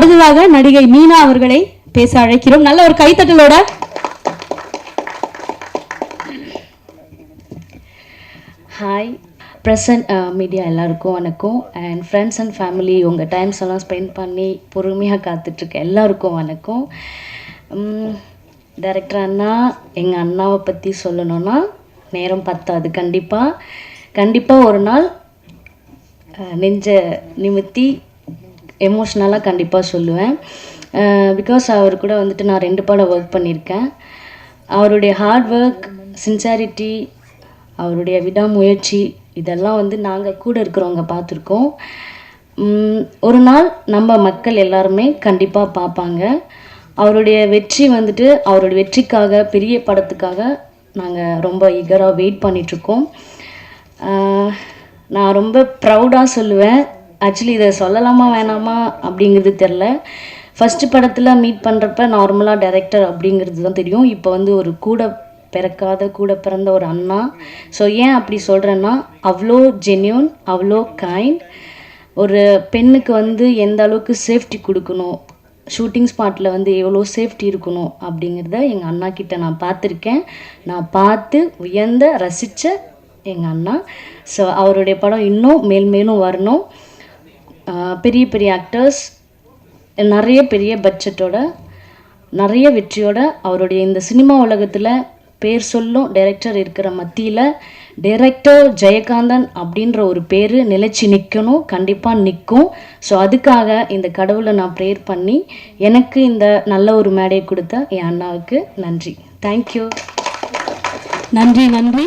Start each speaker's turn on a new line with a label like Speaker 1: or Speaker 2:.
Speaker 1: அடுத்ததாக நடிகை மீனா அவர்களை பேச அழைக்கிறோம். நல்ல ஒரு கைத்தட்டலோட.
Speaker 2: ஹாய் ப்ரெசன்ட் மீடியா எல்லாருக்கும் வணக்கம். அண்ட் ஃப்ரெண்ட்ஸ் அண்ட் ஃபேமிலி உங்கள் டைம்ஸ் எல்லாம் ஸ்பெண்ட் பண்ணி பொறுமையாக காத்துட்ருக்க எல்லாருக்கும் வணக்கம். டைரக்டர் அண்ணா எங்கள் அண்ணாவை பற்றி சொல்லணும்னா நேரம் பத்தாது. கண்டிப்பாக கண்டிப்பாக ஒரு நாள் நெஞ்ச நிமித்தி எமோஷ்னலாக கண்டிப்பாக சொல்லுவேன். பிகாஸ் அவர் கூட வந்துட்டு நான் ரெண்டு படம் ஒர்க் பண்ணியிருக்கேன். அவருடைய ஹார்ட் ஒர்க் சின்சாரிட்டி அவருடைய விடாமுயற்சி இதெல்லாம் வந்து நாங்கள் கூட இருக்கிறவங்க பார்த்துருக்கோம். ஒரு நாள் நம்ம மக்கள் எல்லாருமே கண்டிப்பாக பார்ப்பாங்க. அவருடைய வெற்றி வந்துட்டு அவருடைய வெற்றிக்காக பெரிய படத்துக்காக நாங்கள் ரொம்ப ஈகராக வெயிட் பண்ணிகிட்ருக்கோம் நான் ரொம்ப ப்ரௌடாக சொல்லுவேன். ஆக்சுவலி இதை சொல்லலாமா வேணாமா அப்படிங்கிறது தெரில ஃபஸ்ட்டு படத்தில் மீட் பண்ணுறப்ப நார்மலாக டைரக்டர் அப்படிங்கிறது தான் தெரியும். இப்போ வந்து ஒரு கூட பிறக்காத கூட பிறந்த ஒரு அண்ணா. ஸோ ஏன் அப்படி சொல்கிறேன்னா அவ்வளோ ஜென்யூன் அவ்வளோ கைண்ட் ஒரு பெண்ணுக்கு வந்து எந்த அளவுக்கு சேஃப்டி கொடுக்கணும்? ஷூட்டிங் ஸ்பாட்டில் வந்து எவ்வளோ சேஃப்டி இருக்கணும் அப்படிங்கிறத எங்கள் அண்ணா கிட்ட நான் பார்த்துருக்கேன். நான் பார்த்து உயர்ந்த ரசித்த எங்கள் அண்ணா. ஸோ அவருடைய படம் இன்னும் மேல்மேலும் வரணும். பெரிய பெரிய ஆக்டர்ஸ் நிறைய பெரிய பட்ஜெட்டோட நிறைய வெற்றியோட அவருடைய இந்த சினிமா உலகத்தில் பேர் சொல்லும் டைரக்டர் இருக்கிற மத்தியில் டைரக்டர் ஜெயகாந்தன் அப்படின்ற ஒரு பேர் நிலைச்சி நிற்கணும் கண்டிப்பாக நிற்கும் ஸோ அதுக்காக இந்த கடவுளை நான் ப்ரேயர் பண்ணி எனக்கு இந்த நல்ல ஒரு மேடையை கொடுத்த என் அண்ணாவுக்கு நன்றி. தேங்க்யூ
Speaker 1: நன்றி நன்றி.